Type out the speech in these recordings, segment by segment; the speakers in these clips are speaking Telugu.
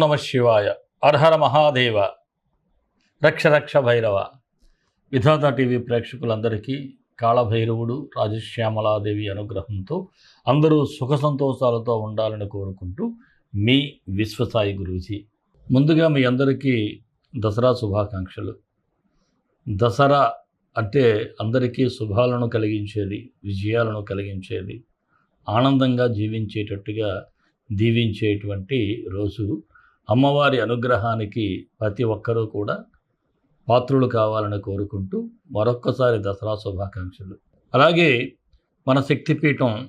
నమ శివాయ. అర్హర మహాదేవ. రక్ష రక్ష భైరవ. విధాత టీవీ ప్రేక్షకులందరికీ కాళభైరవుడు రాజశ్యామలాదేవి అనుగ్రహంతో అందరూ సుఖ సంతోషాలతో ఉండాలని కోరుకుంటూ మీ విశ్వసాయి గురూజీ. ముందుగా మీ అందరికీ దసరా శుభాకాంక్షలు. దసరా అంటే అందరికీ శుభాలను కలిగించేది విజయాలను కలిగించేది ఆనందంగా జీవించేటట్టుగా దీవించేటువంటి రోజు అమ్మవారి అనుగ్రహానికి ప్రతి ఒక్కరూ కూడా పాత్రులు కావాలని కోరుకుంటూ మరొక్కసారి దసరా శుభాకాంక్షలు. అలాగే మన శక్తిపీఠం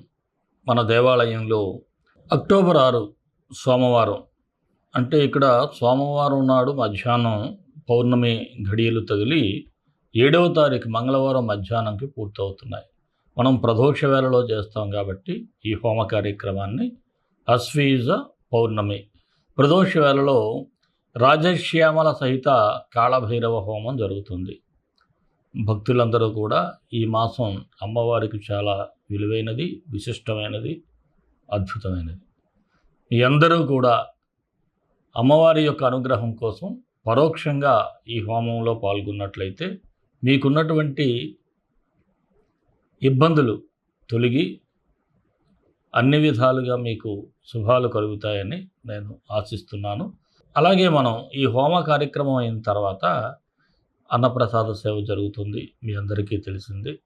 మన దేవాలయంలో అక్టోబర్ ఆరు సోమవారం అంటే ఇక్కడ సోమవారం నాడు మధ్యాహ్నం పౌర్ణమి ఘడియలు తగిలి ఏడవ తారీఖు మంగళవారం మధ్యాహ్నంకి పూర్తవుతున్నాయి. మనం ప్రదోక్ష వేళలో చేస్తాం కాబట్టి ఈ హోమ కార్యక్రమాన్ని అశ్వీజ పౌర్ణమి ప్రదోష వేళలో రాజశ్యామల సహిత కాళభైరవ హోమం జరుగుతుంది. భక్తులందరూ కూడా ఈ మాసం అమ్మవారికి చాలా విలువైనది విశిష్టమైనది అద్భుతమైనది. మీ అందరూ కూడా అమ్మవారి యొక్క అనుగ్రహం కోసం పరోక్షంగా ఈ హోమంలో పాల్గొన్నట్లయితే మీకున్నటువంటి ఇబ్బందులు తొలగి అన్ని విధాలుగా మీకు శుభాలు కలుగుతాయని నేను ఆశిస్తున్నాను. అలాగే మనం ఈ హోమ కార్యక్రమం అయిన తర్వాత అన్నప్రసాద సేవ జరుగుతుంది మీ అందరికీ తెలిసింది.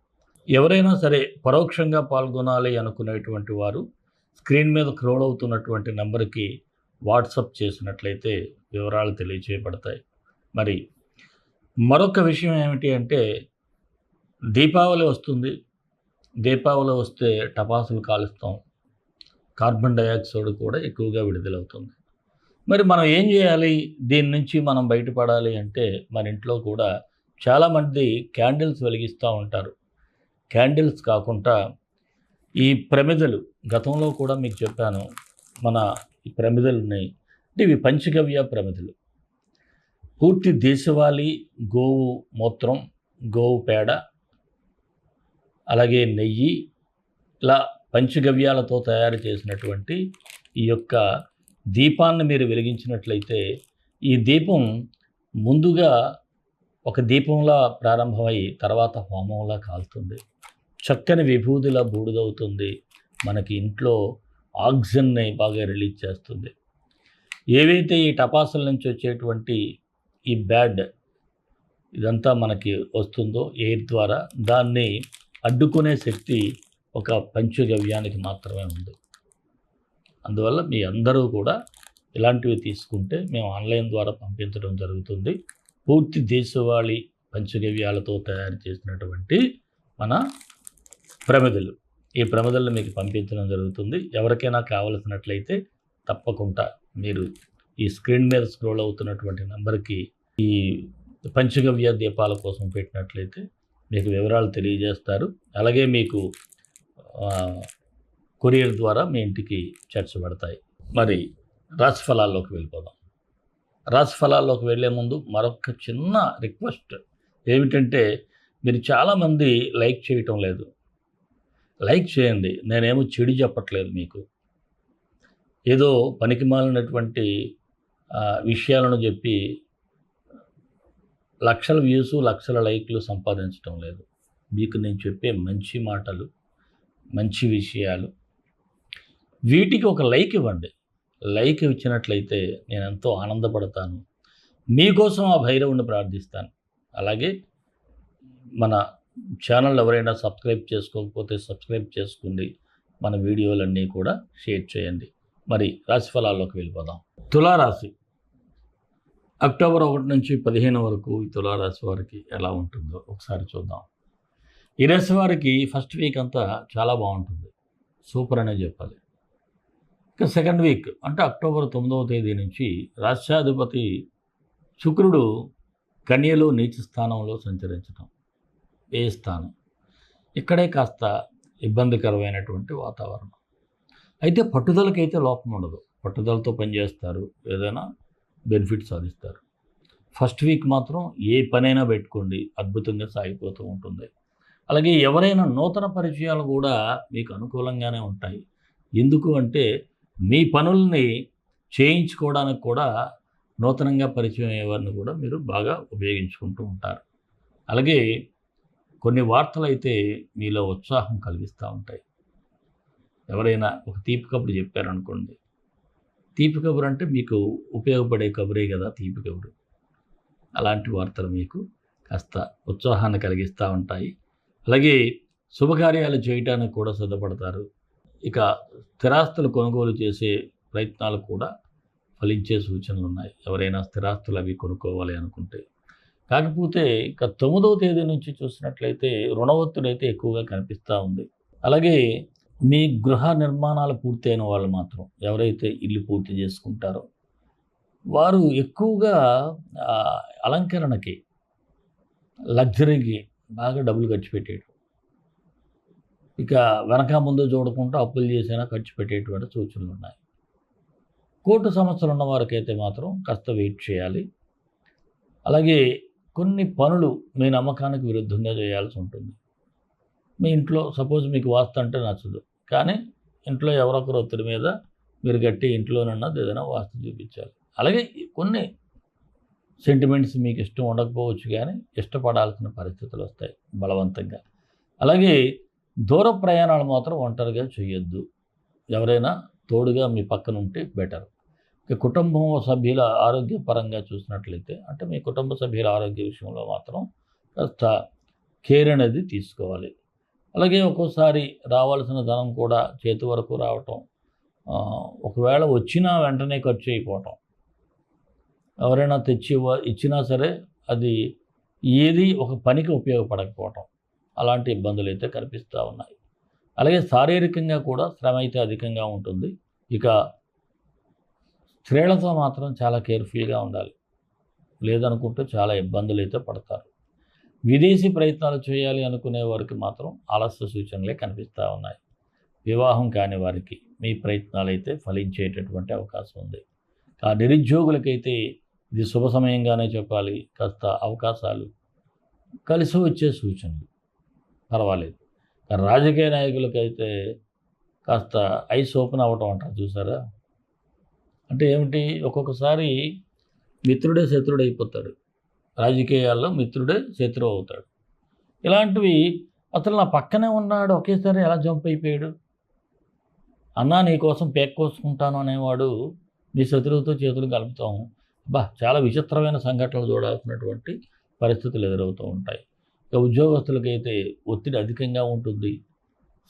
ఎవరైనా సరే పరోక్షంగా పాల్గొనాలి అనుకునేటువంటి వారు స్క్రీన్ మీద క్రోడ్ అవుతున్నటువంటి నెంబర్కి వాట్సప్ చేసినట్లయితే వివరాలు తెలియచేయబడతాయి. మరి మరొక విషయం ఏమిటి అంటే దీపావళి వస్తుంది. దీపావళి వస్తే టపాసులు కాలుస్తాం. కార్బన్ డైఆక్సైడ్ కూడా ఎక్కువగా విడుదలవుతుంది. మరి మనం ఏం చేయాలి? దీని నుంచి మనం బయటపడాలి అంటే మన ఇంట్లో కూడా చాలామంది క్యాండిల్స్ వెలిగిస్తూ ఉంటారు. క్యాండిల్స్ కాకుండా ఈ ప్రమిదలు గతంలో కూడా మీకు చెప్పాను మన ఈ ప్రమిదలు ఉన్నాయి. అంటే ఇవి పంచగవ్య ప్రమిదలు. పూర్తి దేశవాళీ గోవు మూత్రం గోవు పేడ అలాగే నెయ్యి ఇలా పంచగవ్యాలతో తయారు చేసినటువంటి ఈ యొక్క దీపాన్ని మీరు వెలిగించినట్లయితే ఈ దీపం ముందుగా ఒక దీపంలా ప్రారంభమై తర్వాత హోమంలా కాలుతుంది. చక్కని విభూదిలా బూడిదవుతుంది. మనకి ఇంట్లో ఆక్సిజన్ని బాగా రిలీజ్ చేస్తుంది. ఏవైతే ఈ టపాసుల నుంచి వచ్చేటువంటి ఈ బ్యాడ్ ఇదంతా మనకి వస్తుందో ఎయిర్ ద్వారా దాన్ని అడ్డుకునే శక్తి ఒక పంచగవ్యానికి మాత్రమే ఉంది. అందువల్ల మీ అందరూ కూడా ఇలాంటివి తీసుకుంటే మేము ఆన్లైన్ ద్వారా పంపించడం జరుగుతుంది. పూర్తి దేశవాళీ పంచగవ్యాలతో తయారు చేసినటువంటి మన ప్రమిదలు. ఈ ప్రమిదలను మీకు పంపించడం జరుగుతుంది. ఎవరికైనా కావలసినట్లయితే తప్పకుండా మీరు ఈ స్క్రీన్ మీద స్క్రోల్ అవుతున్నటువంటి నెంబర్కి ఈ పంచగవ్య దీపాల కోసం పెట్టినట్లయితే మీకు వివరాలు తెలియజేస్తారు. అలాగే మీకు కొరియర్ ద్వారా మీ ఇంటికి చేర్చబడతాయి మరి రాశి ఫలాల్లోకి వెళ్ళిపోదాం. రాశి ఫలాల్లోకి వెళ్ళే ముందు మరొక చిన్న రిక్వెస్ట్ ఏమిటంటే మీరు చాలామంది లైక్ చేయటం లేదు. లైక్ చేయండి. నేనేమో చెడు చెప్పట్లేదు మీకు. ఏదో పనికిమాలినటువంటి విషయాలను చెప్పి లక్షల వ్యూస్ లక్షల లైక్లు సంపాదించడం లేదు. మీకు నేను చెప్పే మంచి మాటలు మంచి విషయాలు. వీటికి ఒక లైక్ ఇవ్వండి. లైక్ ఇచ్చినట్లయితే నేను ఎంతో ఆనందపడతాను. మీకోసం ఆ భైరవుని ప్రార్థిస్తాను. అలాగే మన ఛానల్ ఎవరైనా సబ్స్క్రైబ్ చేసుకోకపోతే సబ్స్క్రైబ్ చేసుకోండి మన వీడియోలన్నీ కూడా షేర్ చేయండి. మరి రాశి ఫలాల్లోకి వెళ్ళిపోదాం. తులారాశి. అక్టోబర్ ఒకటి నుంచి పదిహేను వరకు ఈ తులారాశి వారికి ఎలా ఉంటుందో ఒకసారి చూద్దాం. ఈ రాశి వారికి ఫస్ట్ వీక్ అంతా చాలా బాగుంటుంది. సూపర్ అనే చెప్పాలి. ఇక సెకండ్ వీక్ అంటే అక్టోబర్ తొమ్మిదవ తేదీ నుంచి రాష్ట్రాధిపతి శుక్రుడు కన్యలో నీచ స్థానంలో సంచరించడం ఏ స్థానం? ఇక్కడే కాస్త ఇబ్బందికరమైనటువంటి వాతావరణం. అయితే పట్టుదలకైతే లోపం ఉండదు. పట్టుదలతో పనిచేస్తారు. ఏదైనా బెనిఫిట్ సాధిస్తారు. ఫస్ట్ వీక్ మాత్రం ఏ పనైనా పెట్టుకోండి. అద్భుతంగా సాగిపోతూ ఉంటుంది. అలాగే ఎవరైనా నూతన పరిచయాలు కూడా మీకు అనుకూలంగానే ఉంటాయి. ఎందుకు అంటే మీ పనుల్ని చేయించుకోవడానికి కూడా నూతనంగా పరిచయం అయ్యేవారిని కూడా మీరు బాగా ఉపయోగించుకుంటూ ఉంటారు. అలాగే కొన్ని వార్తలు అయితే మీలో ఉత్సాహం కలిగిస్తూ ఉంటాయి. ఎవరైనా ఒక తీపి కబురు చెప్పారనుకోండి. తీపి కబురు అంటే మీకు ఉపయోగపడే కబురే కదా తీపి కబురు. అలాంటి వార్తలు మీకు కాస్త ఉత్సాహాన్ని కలిగిస్తూ ఉంటాయి. అలాగే శుభకార్యాలు చేయటానికి కూడా సిద్ధపడతారు. ఇక స్థిరాస్తులు కొనుగోలు చేసే ప్రయత్నాలు కూడా ఫలించే సూచనలు ఉన్నాయి. ఎవరైనా స్థిరాస్తులు అవి కొనుక్కోవాలి అనుకుంటే. కాకపోతే ఇక తొమ్మిదవ తేదీ నుంచి చూసినట్లయితే రుణ ఒత్తిడి ఎక్కువగా కనిపిస్తూ ఉంది. అలాగే మీ గృహ నిర్మాణాలు పూర్తయిన వాళ్ళు మాత్రం ఎవరైతే ఇల్లు పూర్తి చేసుకుంటారో వారు ఎక్కువగా అలంకరణకి లగ్జరీకి బాగా డబ్బులు ఖర్చు పెట్టేయడం ఇక వెనక ముందు చూడకుండా అప్పులు చేసినా ఖర్చు పెట్టేటువంటి సూచనలు ఉన్నాయి. కోర్టు సమస్యలు ఉన్న వారికైతే మాత్రం కాస్త వెయిట్ చేయాలి. అలాగే కొన్ని పనులు మీ నమ్మకానికి విరుద్ధంగా చేయాల్సి ఉంటుంది. మీ ఇంట్లో సపోజ్ మీకు వాస్తు అంటే నచ్చదు. కానీ ఇంట్లో ఎవరొకరు ఒత్తిడి మీద మీరు గట్టి ఇంట్లోనున్నది ఏదైనా వాస్తు చూపించాలి. అలాగే కొన్ని సెంటిమెంట్స్ మీకు ఇష్టం ఉండకపోవచ్చు కానీ ఇష్టపడాల్సిన పరిస్థితులు వస్తాయి బలవంతంగా. అలాగే దూర ప్రయాణాలు మాత్రం ఒంటరిగా చేయొద్దు. ఎవరైనా తోడుగా మీ పక్కన ఉంటే బెటర్ ఇక కుటుంబం సభ్యుల ఆరోగ్యపరంగా చూసినట్లయితే అంటే మీ కుటుంబ సభ్యుల ఆరోగ్య విషయంలో మాత్రం కాస్త కేర్ అనేది తీసుకోవాలి. అలాగే ఒక్కోసారి రావాల్సిన ధనం కూడా చేతి వరకు రావటం ఒకవేళ వచ్చినా వెంటనే ఖర్చు అయిపోవటం ఎవరైనా తెచ్చి ఇచ్చినా సరే అది ఏది ఒక పనికి ఉపయోగపడకపోవటం. అలాంటి ఇబ్బందులు అయితే కనిపిస్తూ ఉన్నాయి. అలాగే శారీరకంగా కూడా శ్రమ అయితే అధికంగా ఉంటుంది. ఇక స్త్రీలతో మాత్రం చాలా కేర్ఫుల్గా ఉండాలి. లేదనుకుంటే చాలా ఇబ్బందులు అయితే పడతారు. విదేశీ ప్రయత్నాలు చేయాలి అనుకునే వారికి మాత్రం ఆలస్య సూచనలే కనిపిస్తూ ఉన్నాయి. వివాహం కాని వారికి మీ ప్రయత్నాలు అయితే ఫలించేటటువంటి అవకాశం ఉంది. ఆ నిరుద్యోగులకైతే ఇది శుభ సమయంగానే చెప్పాలి. కాస్త అవకాశాలు కలిసి వచ్చే సూచనలు. పర్వాలేదు. కానీ రాజకీయ నాయకులకైతే కాస్త ఐస్ ఓపెన్ అవ్వటం అంటారు చూసారా? అంటే ఏమిటి? ఒక్కొక్కసారి మిత్రుడే శత్రుడు అయిపోతాడు. రాజకీయాల్లో మిత్రుడే శత్రువు అవుతాడు. ఇలాంటివి అతను నా పక్కనే ఉన్నాడు ఒకేసారి ఎలా జంప్ అయిపోయాడు? అన్నా నీ కోసం పేక్ కోసుకుంటాను అనేవాడు నీ శత్రువుతో చేతులు కలుపుతాము. బా చాలా విచిత్రమైన సంఘటనలు చూడాల్సినటువంటి పరిస్థితులు ఎదురవుతూ ఉంటాయి. ఇక ఉద్యోగస్తులకైతే ఒత్తిడి అధికంగా ఉంటుంది.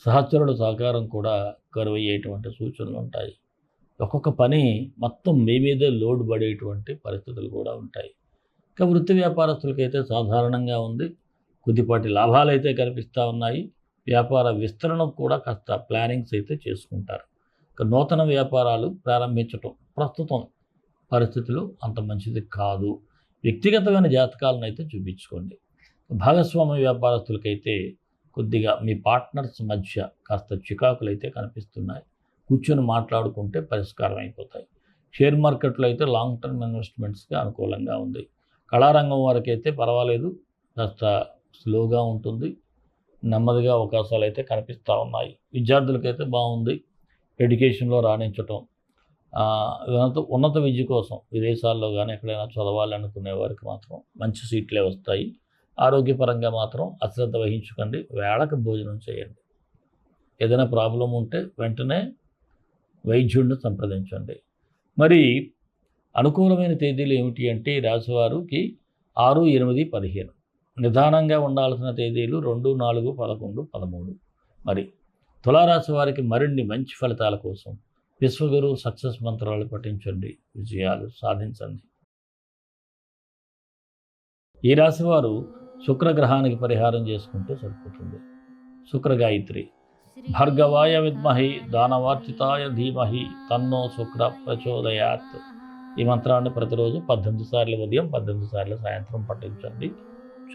సహచరుల సహకారం కూడా కరువయ్యేటువంటి సూచనలు ఉంటాయి. ఒక్కొక్క పని మొత్తం మీ మీదే లోడ్ పడేటువంటి పరిస్థితులు కూడా ఉంటాయి. ఇక వృత్తి వ్యాపారస్తులకైతే సాధారణంగా ఉంది. కొద్దిపాటి లాభాలు అయితే కనిపిస్తూ ఉన్నాయి. వ్యాపార విస్తరణ కూడా కాస్త ప్లానింగ్స్ అయితే చేసుకుంటారు. ఇక నూతన వ్యాపారాలు ప్రారంభించటం ప్రస్తుతం పరిస్థితులు అంత మంచిది కాదు. వ్యక్తిగతమైన జాతకాలను అయితే చూపించుకోండి. భాగస్వామ్య వ్యాపారస్తులకైతే కొద్దిగా మీ పార్ట్నర్స్ మధ్య కాస్త చికాకులు అయితే కనిపిస్తున్నాయి. కూర్చొని మాట్లాడుకుంటే పరిష్కారం అయిపోతాయి. షేర్ మార్కెట్లో అయితే లాంగ్ టర్మ్ ఇన్వెస్ట్మెంట్స్కి అనుకూలంగా ఉంది. కళారంగం వారికి అయితే పర్వాలేదు. కాస్త స్లోగా ఉంటుంది. నెమ్మదిగా అవకాశాలు అయితే కనిపిస్తూ ఉన్నాయి. విద్యార్థులకైతే బాగుంది. ఎడ్యుకేషన్లో రాణించటం ఉన్నత ఉన్నత విద్య కోసం విదేశాల్లో కానీ ఎక్కడైనా చదవాలనుకునే వారికి మాత్రం మంచి సీట్లే వస్తాయి. ఆరోగ్యపరంగా మాత్రం అశ్రద్ధ వహించుకోండి. వేళకు భోజనం చేయండి. ఏదైనా ప్రాబ్లం ఉంటే వెంటనే వైద్యుడిని సంప్రదించండి. మరి అనుకూలమైన తేదీలు ఏమిటి అంటే రాశివారికి ఆరు ఎనిమిది పదిహేను. నిదానంగా ఉండాల్సిన తేదీలు రెండు నాలుగు పదకొండు పదమూడు. మరి తులారాశి వారికి మరిన్ని మంచి ఫలితాల కోసం విశ్వగురు సక్సెస్ మంత్రాలు పఠించండి విజయాలు సాధించండి. ఈ రాశి వారు శుక్రగ్రహానికి పరిహారం చేసుకుంటే సరిపోతుంది. శుక్ర గాయత్రి భార్గవాయ విద్మహి దానవార్చితాయ ధీమహి తన్నో శుక్ర ప్రచోదయాత్. ఈ మంత్రాన్ని ప్రతిరోజు పద్దెనిమిది సార్లు ఉదయం పద్దెనిమిది సార్లు సాయంత్రం పఠించండి.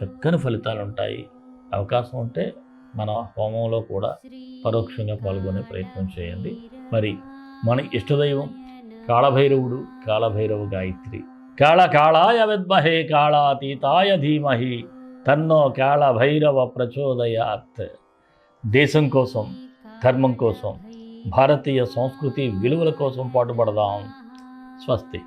చక్కని ఫలితాలు ఉంటాయి. అవకాశం ఉంటే మన హోమంలో కూడా పరోక్షంగా పాల్గొనే ప్రయత్నం చేయండి. మరి మన ఇష్టదైవం కాళభైరవుడు కాళభైరవ గాయత్రి. కాళ కాళాయ విద్మహే కాళాతీతాయ ధీమహి తన్నో కాళభైరవ ప్రచోదయాత్. దేశం కోసం ధర్మం కోసం భారతీయ సంస్కృతి విలువల కోసం పాటుపడదాం. స్వస్తి.